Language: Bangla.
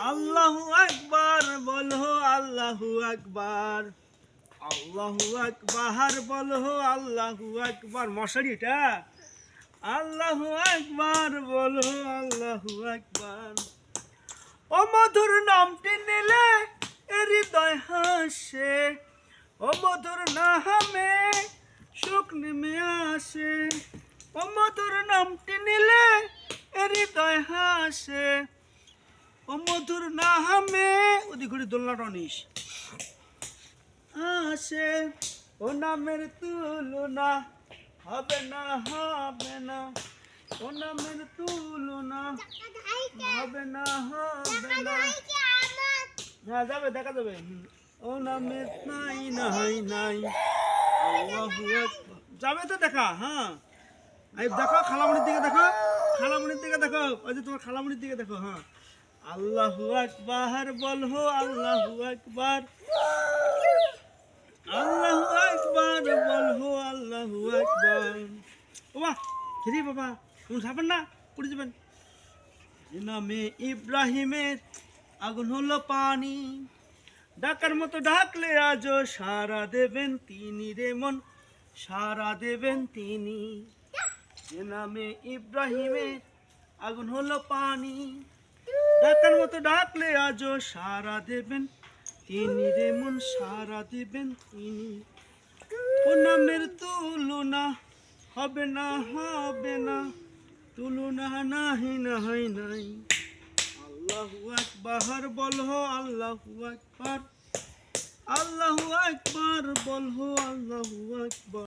আল্লাহু আকবার আল্লাহু আকবার আল্লাহু আকবার বলো আল্লাহু আকবার মশারি এটা আল্লাহু আকবার বলো আল্লাহু আকবার ও মধুর নামটি নিলে হৃদয় হাসে। ও মধুর নামে সুখ নেমে আসে। ও মধুর নামটি নিলে হাসে ও মধুর নামে। ওদি ঘুরে দোলনা টনিস আসে। ও নামের তুলনা হবে না হবে না। ও নামের তুলনা হবে না হবে না। হ্যাঁ যাবে, দেখা যাবে। ও নামে নাই নাই নাই। যাবে তো দেখা হ্যাঁ। দেখো, খালামুনির দিকে দেখো। খালামুনির দিকে দেখো। ওই যে তোমার খালামুনির দিকে দেখো হ্যাঁ। আল্লাহু আকবার বলহো, আল্লাহু আকবার। আল্লাহু আকবার বলহো, আল্লাহু আকবার। বাবা খেলি বাবা তুমি খাবেন না করে যাবেন। নামে ইব্রাহিমের আগুন হলো পানি। ডাকার মতো ডাকলে আজও সারা দেবেন তিনি রে মন, সারা দেবেন তিনি। যে নামে ইব্রাহিমের আগুন হলো পানি। ডাকার মতো ডাকলে আজও সারা দেবেন। তিনি রে সারা দেবেন তিনি। নামের তুলনা হবে না হবে না। তুলনা নাহি নাই নাই। আল্লাহু আকবার বলহো, আল্লাহু আকবার। আল্লাহু আকবার বলহো, আল্লাহু আকবার।